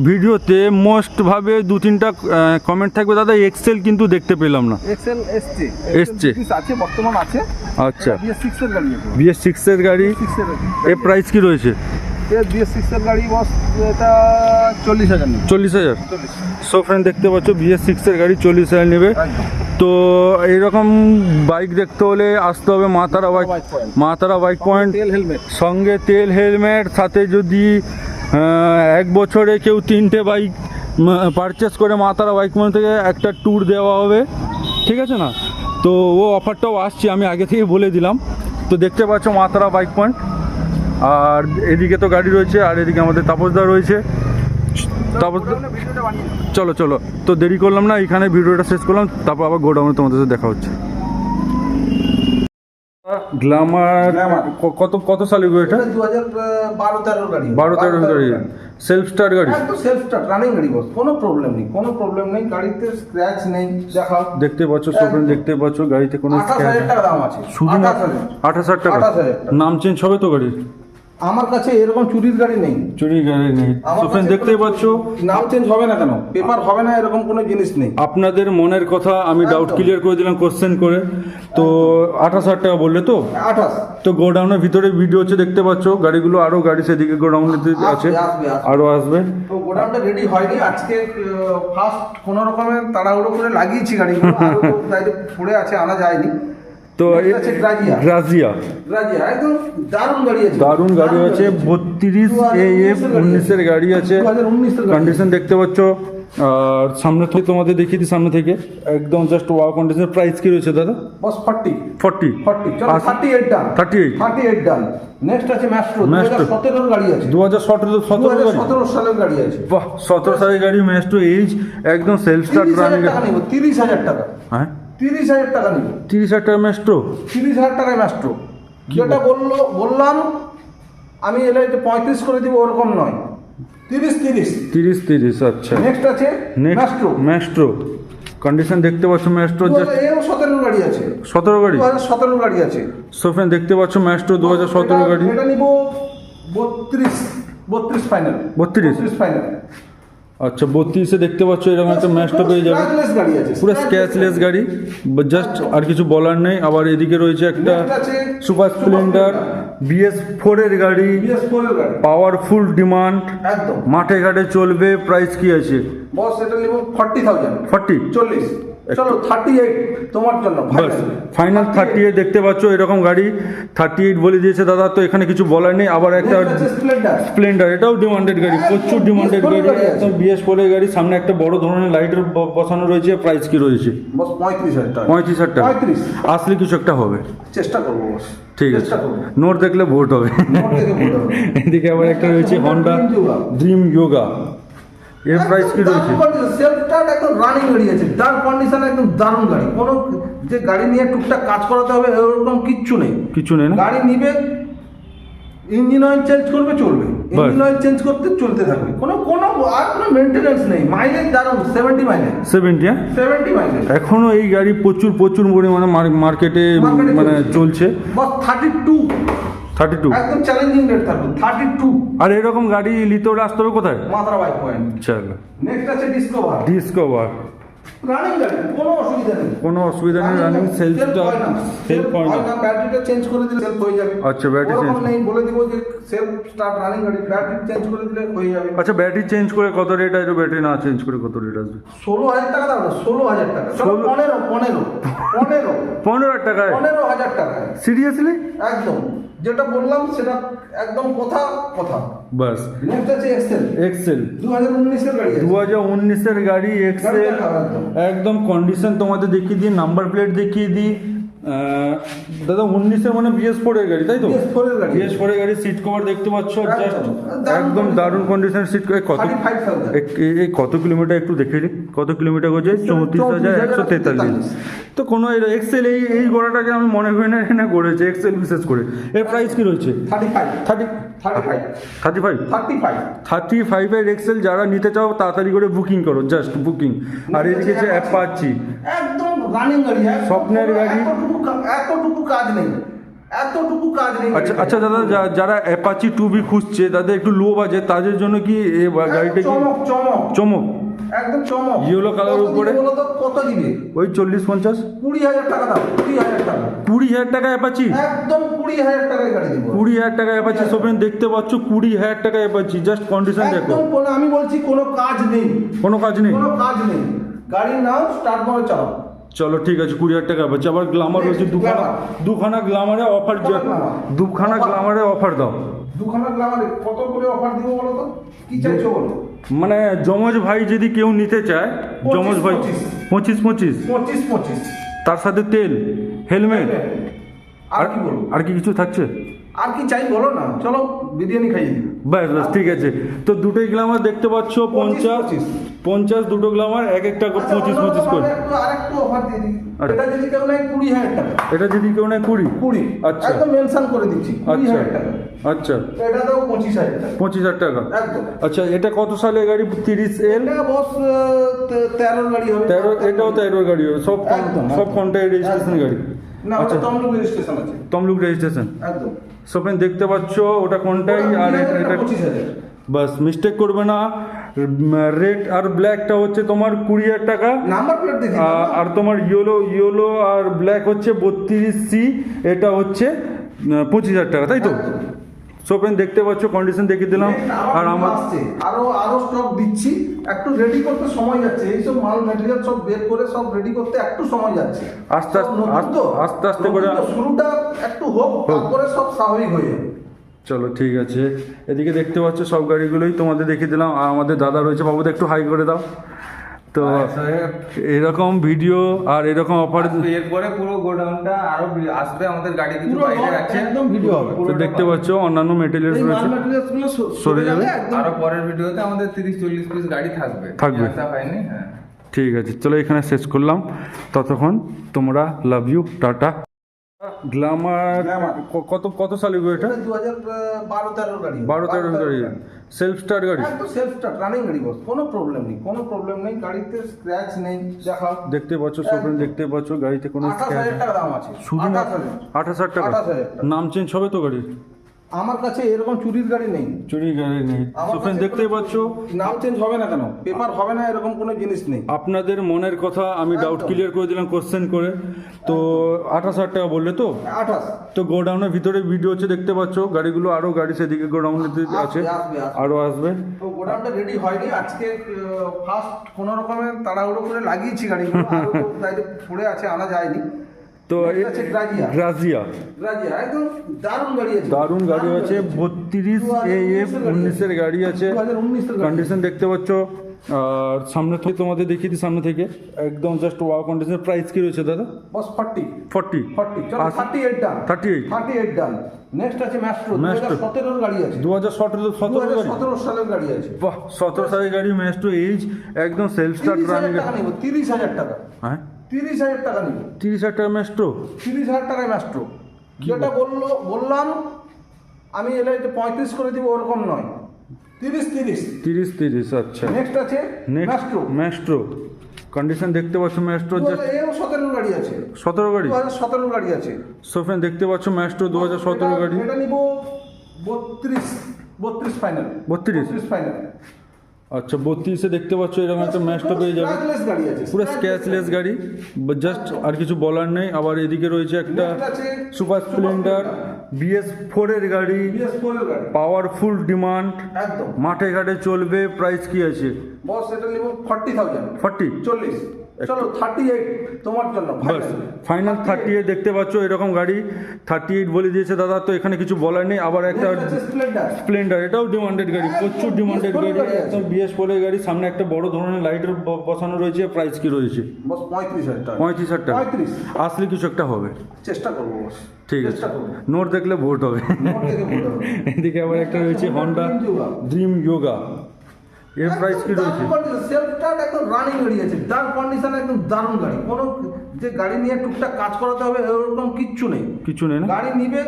Speaker 1: ভিডিওতে মোস্ট ভাবে দু তিনটা কমেন্ট থাকবে। দাদা এক্সেল কিন্তু দেখতে পেলাম না।
Speaker 2: এক্সেল এসছে
Speaker 1: এসছে।
Speaker 2: আছে বর্তমান আছে।
Speaker 1: আচ্ছা।
Speaker 2: বিএস সিক্স এর গাড়ি।
Speaker 1: বিএস সিক্স এর গাড়ি।
Speaker 2: সিক্স এর
Speaker 1: এর প্রাইস কি রয়েছে?
Speaker 2: বিএস সিক্স এর গাড়ি বস এটা চল্লিশ হাজার
Speaker 1: চল্লিশ হাজার? সো ফ্রেন্ড দেখতে পাচ্ছ বিএস সিক্স এর গাড়ি চল্লিশ হাজার নেবে। তো এইরকম বাইক দেখতে হলে আসতে হবে মা তারা বাইক
Speaker 2: Bike point।
Speaker 1: মা তারা বাইক পয়েন্ট সঙ্গে তেল হেলমেট সাথে যদি এক বছরে কেউ তিনটে বাইক পারচেস করে মা তারা বাইক পয়েন্ট থেকে একটা ট্যুর দেওয়া হবে। ঠিক আছে না? তো ও অফারটাও আসছে আমি আগে থেকে বলে দিলাম। তো দেখতে পাচ্ছ মা তারা বাইক পয়েন্ট আর এদিকে তো গাড়ি রয়েছে আর এদিকে আমাদের তাপসদা রয়েছে।
Speaker 2: ভিডিওটা
Speaker 1: চলো চলো। তো দেরি করলাম না এখানে ভিডিওটা শেষ করলাম তারপর আবার গোডাউনে তোমাদের সাথে দেখা হচ্ছে। গ্ল্যামার কত কত সালে এটা?
Speaker 2: এটা দু হাজার বারো তেরোর গাড়ি।
Speaker 1: বারো তেরো গাড়ি। সেলফ স্টার্ট গাড়ি।
Speaker 2: সেলফ স্টার্ট রানিং গাড়ি বস। কোনো প্রবলেম নেই কোনো প্রবলেম নেই গাড়িতে স্ক্র্যাচ নেই দেখাও
Speaker 1: দেখতে পাচ্ছ দেখতে পাচ্ছ গাড়িতে কোনো
Speaker 2: আঠাশ টাকা দাম আছে।
Speaker 1: শুধু
Speaker 2: আঠাশ হাজার।
Speaker 1: টাকা। নাম চেঞ্জ হবে তো গাড়ির?
Speaker 2: আমার কাছে এরকম চুরির গাড়ি নেই।
Speaker 1: চুরির গাড়ি নেই।
Speaker 2: আমার
Speaker 1: দেখতেই পাচ্ছ?
Speaker 2: নাম চেঞ্জ হবে না কেন? পেপার হবে না এরকম কোনো জিনিস নেই।
Speaker 1: আপনাদের মনের কথা আমি ডাউট
Speaker 2: একদম।
Speaker 1: ক্লিয়ার করে দিলাম কোশ্চেন করে। তো আঠাশ হাজার টাকা বললে তো?
Speaker 2: আঠাশ।
Speaker 1: তো গোডাউনের ভিতরে ভিডিও হচ্ছে দেখতে পাচ্ছ? গাড়িগুলো আরও গাড়ি সেদিকে গোডাউনে আছে
Speaker 2: আসবে, আসবে, আসবে।
Speaker 1: আরও আসবে।
Speaker 2: তো গোডাউনটা রেডি হয়নি। আজকে ফার্স্ট কোনো রকমের তাড়াহুড়ো করে লাগিয়েছি গাড়িগুলো। আরও তো বাইরে পড়ে আছে আনা যায়নি।
Speaker 1: তো গ্রাজিয়া।
Speaker 2: দারুণ গাড়ি আছে।
Speaker 1: দারুণ গাড়ি আছে। বত্রিশ এ এফ উনিশের গাড়ি আছে। কন্ডিশন দেখতে পাচ্ছ। আর সামনে থেকে তোমাদের দেখিয়ে দিই সামনে থেকে। একদম জাস্ট ওয়াও কন্ডিশন প্রাইস কি রয়েছে দাদা?
Speaker 2: বস ফর্টি
Speaker 1: ফর্টি
Speaker 2: ফর্টি চলো
Speaker 1: আস-
Speaker 2: thirty eight done
Speaker 1: 38
Speaker 2: thirty eight done next আছে ম্যাস্ট্রো দু
Speaker 1: Maestro।
Speaker 2: হাজার সতেরোর গাড়ি আছে।
Speaker 1: দু হাজার সতেরো
Speaker 2: দু
Speaker 1: সতেরো
Speaker 2: হাজার
Speaker 1: গাড়ি
Speaker 2: সতেরো সালের গাড়ি আছে।
Speaker 1: বাহ সতেরো সালের গাড়ি মেস্টো এইজ একদম সেলফ স্টার্ট রানিং
Speaker 2: টাকা নিব তিরিশ হাজার টাকা।
Speaker 1: হ্যাঁ?
Speaker 2: তিরিশ হাজার টাকা নিব।
Speaker 1: তিরিশ হাজার টাকা মেস্টো
Speaker 2: তিরিশ হাজার টাকায় ম্যাস্ট্রো যেটা বলল বললাম আমি এলে যে পঁয়ত্রিশ করে দিব ওরকম নয়। তিরিশ তিরিশ।
Speaker 1: তিরিশ তিরিশ আচ্ছা।
Speaker 2: নেক্সট আছে
Speaker 1: নেক্সট
Speaker 2: ম্যাস্ট্রো
Speaker 1: কন্ডিশন দেখতে পাচ্ছ মেস্ট্রো
Speaker 2: দু এও সতেরো গাড়ি আছে।
Speaker 1: সতেরো গাড়ি?
Speaker 2: সতেরো গাড়ি আছে।
Speaker 1: সোফেন দেখতে পাচ্ছ মেস্ট্রো দু হাজার সতেরো গাড়ি।
Speaker 2: এটা নিব বত্রিশ বত্রিশ ফাইনাল বত্রিশ? ফাইনাল
Speaker 1: আচ্ছা বত্রিশে দেখতে পাচ্ছ এরকম একটা ম্যাচটা পেয়ে যাবে। পুরো স্ক্যাচলেস গাড়ি। জাস্ট আর কিছু বলার নেই। আবার এদিকে রয়েছে একটা সুপার স্প্লেন্ডার বিএস ফোরের গাড়ি।
Speaker 2: গাড়ি।
Speaker 1: পাওয়ারফুল ডিমান্ড মাঠে ঘাটে চলবে। প্রাইস কি আছে?
Speaker 2: বস এটা নিব ফর্টি থাউজেন্ড
Speaker 1: ফর্টি
Speaker 2: চল্লিশ। চলো থার্টি এইট তোমার জন্য
Speaker 1: ফাইনাল থার্টি এইট দেখতে পাচ্ছ এরকম গাড়ি। থার্টি এইট বলে দিয়েছে দাদা তো এখানে কিছু বলার নেই। আবার একটা
Speaker 2: স্প্লেন্ডার
Speaker 1: স্প্লেন্ডার এটাও ডিমান্ডেড গাড়ি প্রচুর ডিমান্ডেড গাড়ি। একদম বিএস ফোরের গাড়ি। সামনে একটা বড় ধরনের লাইটের বসানো রয়েছে প্রাইস কি রয়েছে?
Speaker 2: পঁয়ত্রিশ হাজার টাকা।
Speaker 1: পঁয়ত্রিশ হাজার টাকা। আসলে কিছু একটা হবে।
Speaker 2: চেষ্টা করব বস।
Speaker 1: ঠিক আছে। নোট দেখলে ভোট হবে। এদিকে আবার একটা রয়েছে হন্ডা ড্রিম যোগা এর প্রাইস কি রয়েছে?
Speaker 2: সেলফ স্টার্ট একদম রানিং গাড়ি আছে। তার কন্ডিশন একদম দারুণ গাড়ি। কোনো যে গাড়ি নিয়ে টুকটাক কাজ করাতে হবে এরকম কিচ্ছু নেই।
Speaker 1: কিছু নেই না?
Speaker 2: গাড়ি নিবে ইঞ্জিন অয়েল চেঞ্জ করবে চলবে। ইঞ্জিন অয়েল চেঞ্জ করতে চলতে থাকবে। কোনো কোনো আর কোনো মেনটেন্যান্স নেই। মাইলেজ দারুণ সেভেন্টি মাইলেজ
Speaker 1: সেভেন্টি হ্যাঁ?
Speaker 2: সেভেন্টি মাইলেজ
Speaker 1: এখনও এই গাড়ি প্রচুর প্রচুর পরিমাণে মার্কেটে মানে
Speaker 2: চলছে।
Speaker 1: চলছে।
Speaker 2: Boss thirty two
Speaker 1: thirty two
Speaker 2: একদম চ্যালেঞ্জিং রেট থাকবে থার্টি টু
Speaker 1: আর এরকম গাড়ি নিতে হলে আসতে হবে কোথায়?
Speaker 2: মাত্রা বাইক পয়েন্ট
Speaker 1: চলো।
Speaker 2: নেক্সট আছে ডিসকভার
Speaker 1: ডিসকভার
Speaker 2: রানিং গাড়ি কোনো অসুবিধা নেই।
Speaker 1: কোনো অসুবিধা নেই রানিং সেলফটা সেলফ হয় না
Speaker 2: ব্যাটারিটা চেঞ্জ করে দিলে সেলফ হয়ে যাবে।
Speaker 1: আচ্ছা,
Speaker 2: ওরকম
Speaker 1: change-
Speaker 2: নেই বলে দিব যে সেলফ স্টার্ট রানিং গাড়ি ব্যাটারি চেঞ্জ করে দিলে হয়ে যাবে।
Speaker 1: আচ্ছা ব্যাটারি চেঞ্জ করে কত রেট আসবে? ব্যাটারি না চেঞ্জ করে কত রেট আসবে?
Speaker 2: ষোলো হাজার টাকা দাও ষোলো হাজার টাকা। পনেরো পনেরো পনেরো।
Speaker 1: পনেরো হাজার টাকায়?
Speaker 2: পনেরো হাজার টাকা
Speaker 1: সিরিয়াসলি
Speaker 2: একদম। যেটা বললাম সেটা একদম কথা কথা।
Speaker 1: বাস।
Speaker 2: নেক্সট আছে এক্সেল
Speaker 1: এক্সেল
Speaker 2: দু হাজার উনিশের গাড়ি আছে।
Speaker 1: দু হাজার উনিশের গাড়ি এক্সেল
Speaker 2: একদম।
Speaker 1: কন্ডিশন তোমাদের দেখিয়ে দিই নাম্বার প্লেট দেখিয়ে দিই। দাদা উনিশের মানে বিএস ফোরের গাড়ি তাই তো?
Speaker 2: BS4 এর গাড়ি।
Speaker 1: গাড়ি সিট কভার দেখতে পাচ্ছ জাস্ট
Speaker 2: একদম। দারুণ
Speaker 1: কন্ডিশন সিট কত
Speaker 2: 35,000
Speaker 1: এক- এই- কত কিলোমিটার একটু দেখে নিই কত কিলোমিটার করছে চৌত্রিশ হাজার একশো তেতাল্লিশ। তো কোনো এক্সেল এই এই গোড়াটাকে আমি মনে করি না এখানে গড়েছে এক্সেল বিশেষ করে। এর প্রাইস কি রয়েছে?
Speaker 2: Thirty five
Speaker 1: thirty
Speaker 2: five
Speaker 1: thirty ফাইভের এক্সেল যারা নিতে চাও তাড়াতাড়ি করে বুকিং করো জাস্ট বুকিং আর এদিকে যে অ্যাপ পাচ্ছি
Speaker 2: একদম রানিং গাড়ি একদম
Speaker 1: স্বপ্নের গাড়ি।
Speaker 2: এতটুকু এতটুকু কাজ নেই। এতটুকু কাজ নেই।
Speaker 1: আচ্ছা আচ্ছা দাদা যারা অ্যাপাচি টু বি খুঁজছে তাদের একটু লো বাজেট তাদের জন্য কি এই বা- গাড়িটা কি?
Speaker 2: চমক চমক।
Speaker 1: চমক?
Speaker 2: একদম চমক।
Speaker 1: Colour
Speaker 2: কত
Speaker 1: উপরে?
Speaker 2: কত দিবে?
Speaker 1: ওই চল্লিশ পঞ্চাশ?
Speaker 2: কুড়ি হাজার টাকা দাও কুড়ি হাজার টাকা।
Speaker 1: কুড়ি হাজার টাকা অ্যাপাচি
Speaker 2: একদম কুড়ি হাজার টাকায় গাড়ি দেবো।
Speaker 1: কুড়ি হাজার টাকা অ্যাপাচি সোপেন দেখতে পাচ্ছ কুড়ি হাজার টাকা অ্যাপাচি জাস্ট কন্ডিশন দেখো।
Speaker 2: কোনো আমি বলছি কোনো কাজ নেই।
Speaker 1: কোনো কাজ নেই?
Speaker 2: কোনো কাজ নেই। গাড়ি নাও স্টার্ট করে চালাও।
Speaker 1: চলো ঠিক আছে কুড়ি হাজার টাকা অ্যাপাচি আবার গ্লামার রয়েছে দুখানা দুখানা গ্লামারে অফার
Speaker 2: দুখানা।
Speaker 1: গ্লামারে অফার দাও।
Speaker 2: দুখানা গ্লামারে কত করে অফার দিব বলো তো? কি চাইছো বলো?
Speaker 1: মানে যমজ ভাই যদি কেউ নিতে চায় যমজ ভাই
Speaker 2: পঁচিশ।
Speaker 1: পঁচিশ পঁচিশ।
Speaker 2: পঁচিশ পঁচিশ।
Speaker 1: তার সাথে তেল হেলমেট।
Speaker 2: আর কি বলব
Speaker 1: আর কি কিছু থাকছে?
Speaker 2: আর কি চাই বলো না চলো বিরিয়ানি খাইয়ে
Speaker 1: ব্যাস ব্যাস ঠিক আছে। তো দুটোই গ্লামার দেখতে পাচ্ছ পঞ্চাশ পঞ্চাশ দুটো গ্লামার এক একটা করে পঁচিশ পঁচিশ করে।
Speaker 2: আরেকটু অফার দিয়ে দিই।
Speaker 1: আচ্ছা।
Speaker 2: এটা যদি কেউ নেয় কুড়ি হাজার টাকা।
Speaker 1: এটা যদি কেউ নেয় কুড়ি?
Speaker 2: কুড়ি।
Speaker 1: আচ্ছা।
Speaker 2: একদম মেনশন করে দিচ্ছি কুড়ি
Speaker 1: আচ্ছা।
Speaker 2: হাজার টাকা।
Speaker 1: আচ্ছা।
Speaker 2: এটা দাও পঁচিশ হাজার টাকা।
Speaker 1: পঁচিশ হাজার টাকা।
Speaker 2: একদম।
Speaker 1: আচ্ছা এটা কত সালের গাড়ি? তিরিশ এল?
Speaker 2: বস তেরোর গাড়ি হবে।
Speaker 1: তেরো এটাও তেরোর গাড়ি হবে। সব সব। কন্টাক্ট রেজিস্ট্রেশন গাড়ি।
Speaker 2: না
Speaker 1: আচ্ছা।
Speaker 2: তমলুক রেজিস্ট্রেশন আছে।
Speaker 1: তমলুক রেজিস্ট্রেশন
Speaker 2: একদম।
Speaker 1: সোপেন দেখতে পাচ্ছ ওটা কোনটাই? আর এটা- বাস মিস্টেক করবে না। রেড আর ব্ল্যাকটা হচ্ছে তোমার কুড়ি হাজার টাকা। আর তোমার ইয়েলো ইয়েলো আর ব্ল্যাক হচ্ছে বত্রিশ সি এটা হচ্ছে পঁচিশ হাজার টাকা তাই তো? সোপেন দেখতে পাচ্ছ কন্ডিশন দেখিয়ে দিলাম। আর আমার
Speaker 2: আরও আরও স্টক দিচ্ছি। একটু রেডি করতে সময় যাচ্ছে। এই সব মাল ম্যাটেরিয়াল সব বের করে সব রেডি করতে একটু সময় যাচ্ছে।
Speaker 1: আস্তে আস্তে- আস্তে আস্তে করে-
Speaker 2: শুরুটা একটু হোক তারপরে সব স্বাভাবিক হয়ে যাবে।
Speaker 1: চলো ঠিক আছে। এদিকে দেখতে পাচ্ছ সব গাড়িগুলোই তোমাদের দেখিয়ে দিলাম। আর আমাদের দাদা রয়েছে। বাবুদের একটু হাই করে দাও। তো এরকম ভিডিও আর এরকম অফার
Speaker 3: এরপরে পুরো গোডাউনটা আরও আসবে আমাদের গাড়ি
Speaker 2: কিন্তু
Speaker 3: বাইরে আছে।
Speaker 2: একদম ভিডিও হবে।
Speaker 1: তো দেখতে পাচ্ছ অন্যান্য মেটেরিয়ালস রয়েছে।
Speaker 2: গুলো
Speaker 1: সরে যাবে?
Speaker 3: আর পরের ভিডিওতে আমাদের তিরিশ চল্লিশ পিস গাড়ি থাকবে।
Speaker 1: থাকবে।
Speaker 3: হয়নি হ্যাঁ।
Speaker 1: ঠিক আছে চলো এখানে শেষ করলাম। ততক্ষণ তোমরা লাভ ইউ টাটা। গ্লামার কত কত সালে এটা?
Speaker 2: দু হাজার বারো তেরো গাড়ি।
Speaker 1: বারো তেরো গাড়ি। সেলফ স্টার্ট গাড়ি।
Speaker 2: সেলফ স্টার্ট রানিং গাড়ি বস কোনো প্রবলেম নেই কোনো প্রবলেম নেই। গাড়িতে স্ক্র্যাচ নেই দেখাও।
Speaker 1: দেখতে পাচ্ছ সোফেন দেখতে পাচ্ছ গাড়িতে কোনো
Speaker 2: টাকা দাম আছে।
Speaker 1: শুধু
Speaker 2: আঠাশ হাজার।
Speaker 1: টাকা।
Speaker 2: আঠাশ হাজার টাকা।
Speaker 1: নাম চেঞ্জ হবে তো গাড়ির?
Speaker 2: আমার কাছে এরকম চুরির গাড়ি নেই।
Speaker 1: চুরির গাড়ি নেই।
Speaker 2: কাছে
Speaker 1: দেখতেই পাচ্ছ?
Speaker 2: নাম চেঞ্জ হবে না কেন? পেপার হবে না এরকম কোনো জিনিস নেই।
Speaker 1: আপনাদের মনের কথা আমি ডাউট ক্লিয়ার করে দিলাম কোশ্চেন করে। তো আঠাশ হাজার টাকা বললে তো?
Speaker 2: আঠাশ।
Speaker 1: তো গোডাউনের ভিতরে ভিডিও হচ্ছে দেখতে পাচ্ছ? গাড়িগুলো আরও গাড়ি সেদিকে গোডাউনে আছে।
Speaker 2: আরও আসবে। তো গোডাউনটা রেডি হয়নি। আজকে ফার্স্ট কোনো রকমের তাড়াহুড়ো করে লাগিয়েছি গাড়িগুলো। পড়ে আছে আনা যায়নি।
Speaker 1: তো। গ্রাজিয়া।
Speaker 2: দারুণ গাড়ি আছে।
Speaker 1: বত্রিশ এ এফ উনিশের গাড়ি আছে। কন্ডিশন দেখতে পাচ্ছ। আর সামনে থেকে তোমাদের দেখিয়ে দিই সামনে থেকে। একদম জাস্ট ওয়াও কন্ডিশন প্রাইস কি রয়েছে দাদা?
Speaker 2: বস ফর্টি
Speaker 1: ফর্টি
Speaker 2: ফর্টি চলো
Speaker 1: আচ্ছা।
Speaker 2: Thirty eight done
Speaker 1: 38
Speaker 2: thirty eight done next আছে ম্যাস্ট্রো দু
Speaker 1: Maestro।
Speaker 2: সতেরোর গাড়ি আছে।
Speaker 1: দু হাজার সতেরো
Speaker 2: দু
Speaker 1: সতেরো
Speaker 2: হাজার
Speaker 1: গাড়ি
Speaker 2: সতেরো সালের গাড়ি আছে।
Speaker 1: বাহ সতেরো সালের গাড়ি ম্যাস্টো এইজ একদম সেলফ স্টার্ট রানিং
Speaker 2: টাকা নিব তিরিশ হাজার টাকা।
Speaker 1: হ্যাঁ?
Speaker 2: তিরিশ হাজার টাকা নিব।
Speaker 1: তিরিশ হাজার টাকা ম্যাস্টো
Speaker 2: তিরিশ হাজার টাকায় ম্যাস্ট্রো যেটা বলল বললাম আমি এলে যে পঁয়ত্রিশ করে দিব ওরকম নয়। তিরিশ তিরিশ।
Speaker 1: তিরিশ তিরিশ আচ্ছা।
Speaker 2: নেক্সট আছে ম্যাস্ট্রো
Speaker 1: ম্যাস্ট্রো কন্ডিশন দেখতে পাচ্ছ ম্যাস্ট্রো
Speaker 2: এও সতেরো গাড়ি আছে।
Speaker 1: সতেরো গাড়ি?
Speaker 2: সতেরো গাড়ি আছে।
Speaker 1: সোফেন দেখতে পাচ্ছ ম্যাস্ট্রো দু হাজার সতেরো গাড়ি।
Speaker 2: এটা নিব বত্রিশ বত্রিশ ফাইনাল
Speaker 1: 32?
Speaker 2: বত্রিশ ফাইনাল
Speaker 1: আচ্ছা বত্রিশে দেখতে পাচ্ছ এরকম একটা ম্যাচটা পেয়ে যাবে। পুরো স্ক্যাচলেস গাড়ি। জাস্ট আর কিছু বলার নেই। আবার এদিকে রয়েছে একটা সুপার স্প্লেন্ডার বিএস ফোরের গাড়ি।
Speaker 2: BS4 এর গাড়ি।
Speaker 1: পাওয়ারফুল ডিমান্ড মাঠে ঘাটে চলবে। প্রাইস কি আছে?
Speaker 2: বস এটা নিব ফর্টি থাউজেন্ড
Speaker 1: ফর্টি
Speaker 2: চল্লিশ। চলো থার্টি এইট তোমার জন্য
Speaker 1: ফাইনাল থার্টি এইট দেখতে পাচ্ছ এরকম গাড়ি। থার্টি এইট বলে দিয়েছে দাদা তো এখানে কিছু বলার নেই। আবার একটা। স্প্লেন্ডার এটাও ডিমান্ডেড গাড়ি প্রচুর ডিমান্ডেড গাড়ি। একদম বিএস ফোরের গাড়ি। সামনে একটা বড় ধরনের লাইটের বসানো রয়েছে প্রাইস কি রয়েছে?
Speaker 2: পঁয়ত্রিশ হাজার টাকা।
Speaker 1: পঁয়ত্রিশ হাজার টাকা। আসলে কিছু একটা হবে।
Speaker 2: চেষ্টা করব
Speaker 1: ঠিক আছে। নোট দেখলে ভোট হবে। এদিকে আবার একটা রয়েছে হন্ডা ড্রিম যোগা এর প্রাইস কি রয়েছে?
Speaker 2: সেলফ স্টার্ট একদম রানিং গাড়ি আছে। তার কন্ডিশন একদম দারুণ গাড়ি। কোনো যে গাড়ি নিয়ে টুকটাক কাজ করাতে হবে এরকম কিচ্ছু নেই।
Speaker 1: কিছু নেই না?
Speaker 2: গাড়ি নিবে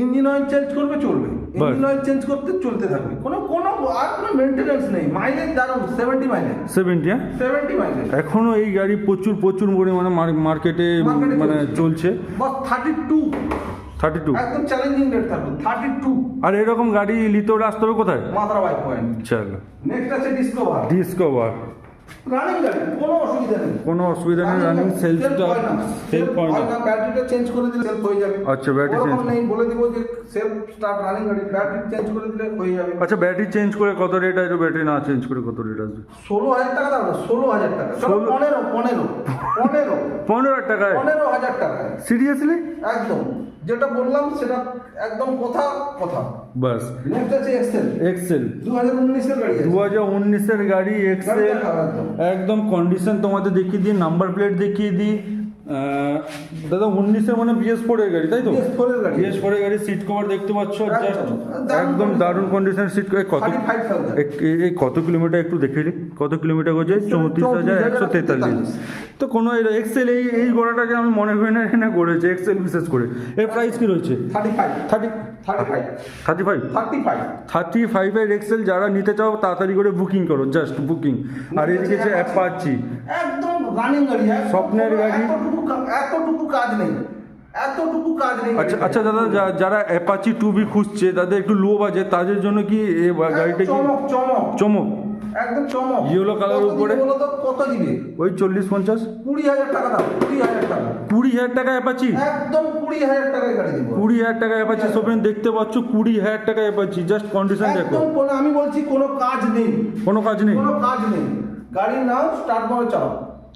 Speaker 2: ইঞ্জিন অয়েল চেঞ্জ করবে চলবে। ইঞ্জিন অয়েল চেঞ্জ করতে চলতে থাকবে। কোনো কোনো আর কোনো মেনটেন্যান্স নেই। মাইলেজ দারুণ সেভেন্টি মাইলেজ
Speaker 1: সেভেন্টি হ্যাঁ?
Speaker 2: সেভেন্টি মাইলেজ
Speaker 1: এখনও এই গাড়ি প্রচুর প্রচুর পরিমাণে মার্কেটে মানে চলছে।
Speaker 2: Boss thirty two
Speaker 1: thirty two
Speaker 2: একদম চ্যালেঞ্জিং রেট থাকবে থার্টি টু
Speaker 1: আর এরকম গাড়ি নিতে হলে আসতে হবে কোথায়?
Speaker 2: মাত্রা বাইক পয়েন্ট
Speaker 1: চলো।
Speaker 2: নেক্সট আছে ডিসকভার
Speaker 1: ডিসকভার
Speaker 2: রানিং গাড়ি কোনো অসুবিধা নেই।
Speaker 1: কোনো অসুবিধা নেই রানিং সেলফটা সেলফ পয়েন্ট
Speaker 2: ব্যাটারিটা চেঞ্জ করে দিলে সেলফ হয়ে যাবে।
Speaker 1: আচ্ছা,
Speaker 2: ওরকম
Speaker 1: change।
Speaker 2: নেই বলে দিব যে সেলফ স্টার্ট রানিং গাড়ি ব্যাটারি চেঞ্জ করে দিলে হয়ে যাবে।
Speaker 1: আচ্ছা ব্যাটারি চেঞ্জ করে কত রেট আসবে? ব্যাটারি না চেঞ্জ করে কত রেট আসবে?
Speaker 2: ষোলো হাজার টাকা দাও ষোলো হাজার টাকা। পনেরো পনেরো পনেরো।
Speaker 1: পনেরো হাজার টাকায়?
Speaker 2: পনেরো হাজার টাকা
Speaker 1: সিরিয়াসলি
Speaker 2: একদম। যেটা বললাম সেটা একদম কথা কথা।
Speaker 1: বাস।
Speaker 2: এক্সেল
Speaker 1: এক্সেল
Speaker 2: দু হাজার উনিশের গাড়ি
Speaker 1: দু হাজার উনিশের গাড়ি এক্সেল
Speaker 2: একদম।
Speaker 1: কন্ডিশন তোমাদের দেখিয়ে দিই নাম্বার প্লেট দেখিয়ে দিই। দাদা উনিশের মানে বিএস ফোরের গাড়ি তাই তো?
Speaker 2: BS4 এর গাড়ি।
Speaker 1: বিএস সিট কভার দেখতে পাচ্ছ জাস্ট একদম। দারুণ কন্ডিশন সিট কত এই কত কিলোমিটার একটু দেখে নিই কত কিলোমিটার করছে চৌত্রিশ হাজার একশো তেতাল্লিশ। তো কোনো এক্সেল এই এই গোড়াটাকে আমি মনে করি না এখানে করেছে এক্সেল বিশেষ করে। এর প্রাইস কি রয়েছে?
Speaker 2: Thirty five
Speaker 1: thirty
Speaker 2: thirty five
Speaker 1: thirty five
Speaker 2: thirty
Speaker 1: ফাইভের এক্সেল যারা নিতে চাও তাড়াতাড়ি করে বুকিং করো জাস্ট বুকিং আর এদিকে যে অ্যাপ পাচ্ছি
Speaker 2: একদম একদম
Speaker 1: স্বপ্নের গাড়ি।
Speaker 2: এতটুকু এতটুকু কাজ নেই। এতটুকু কাজ নেই।
Speaker 1: আচ্ছা আচ্ছা দাদা যারা অ্যাপাচি টু বি খুঁজছে তাদের একটু লো বাজে তাদের জন্য কি গাড়িটা
Speaker 2: চমক চমক।
Speaker 1: চমক।
Speaker 2: একদম চমক।
Speaker 1: Colour
Speaker 2: কত
Speaker 1: উপরে?
Speaker 2: তো কত দিবে?
Speaker 1: ওই চল্লিশ পঞ্চাশ?
Speaker 2: কুড়ি হাজার টাকা দাও কুড়ি হাজার টাকা।
Speaker 1: কুড়ি হাজার টাকা অ্যাপাচি
Speaker 2: একদম কুড়ি হাজার টাকায় গাড়ি দিব।
Speaker 1: কুড়ি হাজার টাকা অ্যাপাচি শোভেন দেখতে পাচ্ছ কুড়ি হাজার টাকা অ্যাপাচি জাস্ট কন্ডিশন দেখো।
Speaker 2: কোনো আমি বলছি কোনো কাজ নেই।
Speaker 1: কোনো কাজ নেই।
Speaker 2: কোনো কাজ নেই। গাড়ি নাও স্টার্ট করে চালাও।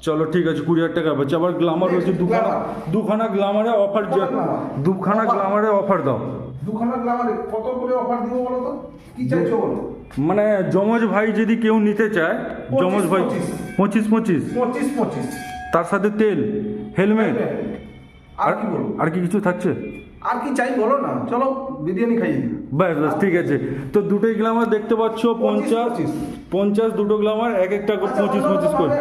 Speaker 1: চলো ঠিক আছে কুড়ি হাজার টাকা অ্যাপাচি আবার গ্লামার রয়েছে দুখানা দুখানা গ্লামারে অফার
Speaker 2: দুখানা।
Speaker 1: গ্লামারে অফার দাও।
Speaker 2: দুখানা গ্লামারে কত করে অফার দিব বলো তো? কি চাইছো বলো?
Speaker 1: মানে যমজ ভাই যদি কেউ নিতে চায় যমজ ভাই
Speaker 2: পঁচিশ।
Speaker 1: পঁচিশ পঁচিশ।
Speaker 2: পঁচিশ
Speaker 1: তার সাথে তেল হেলমেট।
Speaker 2: আর কি বলব
Speaker 1: আর কি কিছু থাকছে?
Speaker 2: আর কি চাই বলো না। চলো বিরিয়ানি খাইয়ে দিই
Speaker 1: ব্যাস ব্যাস ঠিক আছে। তো দুটোই গ্লামার দেখতে পাচ্ছ পঞ্চাশ পঞ্চাশ দুটো গ্লামার এক একটা করে
Speaker 2: আচ্ছা,
Speaker 1: পঁচিশ পঁচিশ করে।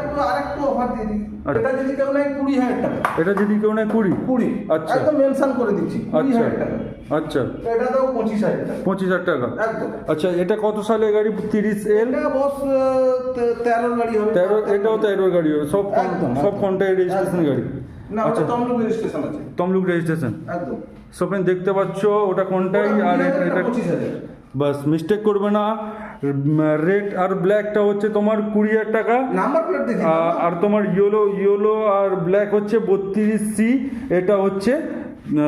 Speaker 2: এটা যদি কেউ নেয় কুড়ি হাজার টাকা।
Speaker 1: এটা যদি কেউ নেয় কুড়ি?
Speaker 2: কুড়ি।
Speaker 1: আচ্ছা।
Speaker 2: একদম মেনশন করে দিচ্ছি
Speaker 1: আচ্ছা। আচ্ছা।
Speaker 2: এটা দাও পঁচিশ হাজার টাকা।
Speaker 1: পঁচিশ হাজার টাকা। আচ্ছা এটা কত সালের গাড়ি? তিরিশ এল?
Speaker 2: বস তেরোর গাড়ি হবে।
Speaker 1: তেরো এটাও তেরোর গাড়ি হবে। সব সব। কন্টাই রেজিস্ট্রেশন গাড়ি।
Speaker 2: না
Speaker 1: আচ্ছা।
Speaker 2: তমলুক রেজিস্ট্রেশন আছে।
Speaker 1: তমলুক রেজিস্ট্রেশন
Speaker 2: একদম।
Speaker 1: সোফেন দেখতে পাচ্ছ ওটা কোনটাই? আর এটা- বাস মিস্টেক করবে না। রেড আর ব্ল্যাকটা হচ্ছে তোমার কুড়ি হাজার টাকা। আর তোমার ইয়েলো ইয়েলো আর ব্ল্যাক হচ্ছে বত্রিশ সি। এটা হচ্ছে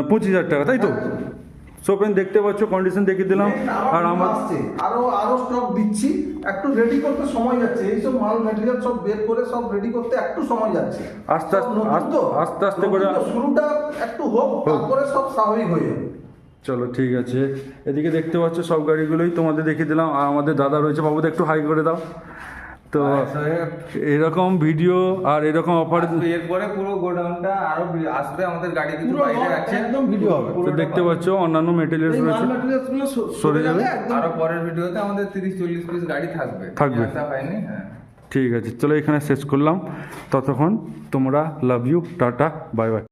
Speaker 1: পঁচিশ হাজার টাকা তাই তো? সোপেন দেখতে পাচ্ছ কন্ডিশন দেখিয়ে দিলাম। আর আমার
Speaker 2: আরও আরও স্টক দিচ্ছি। একটু রেডি করতে সময় যাচ্ছে। এই সব মাল ম্যাটেরিয়াল সব বের করে সব রেডি করতে একটু সময় যাচ্ছে।
Speaker 1: আস্তে আস্তে- আস্তে আস্তে করে-
Speaker 2: শুরুটা একটু হোক তারপরে সব স্বাভাবিক হয়ে যাবে।
Speaker 1: চলো ঠিক আছে। এদিকে দেখতে পাচ্ছ সব গাড়িগুলোই তোমাদের দেখিয়ে দিলাম। আর আমাদের দাদা রয়েছে। বাবুদের একটু হাই করে দাও। তো এরকম ভিডিও আর এরকম অফার
Speaker 3: এরপরে পুরো গোডাউনটা আরও আসবে আমাদের গাড়ি
Speaker 2: পুরো
Speaker 3: বাইরে আছে।
Speaker 2: একদম ভিডিও হবে।
Speaker 1: তো দেখতে পাচ্ছ অন্যান্য মেটেরিয়ালস রয়েছে। সরে যাবে?
Speaker 2: একদম।
Speaker 3: আরও পরের ভিডিওতে আমাদের তিরিশ চল্লিশ পিস গাড়ি থাকবে।
Speaker 1: থাকবে।
Speaker 3: হ্যাঁ।
Speaker 1: ঠিক আছে চলো এখানে শেষ করলাম। ততক্ষণ তোমরা love you tata bye bye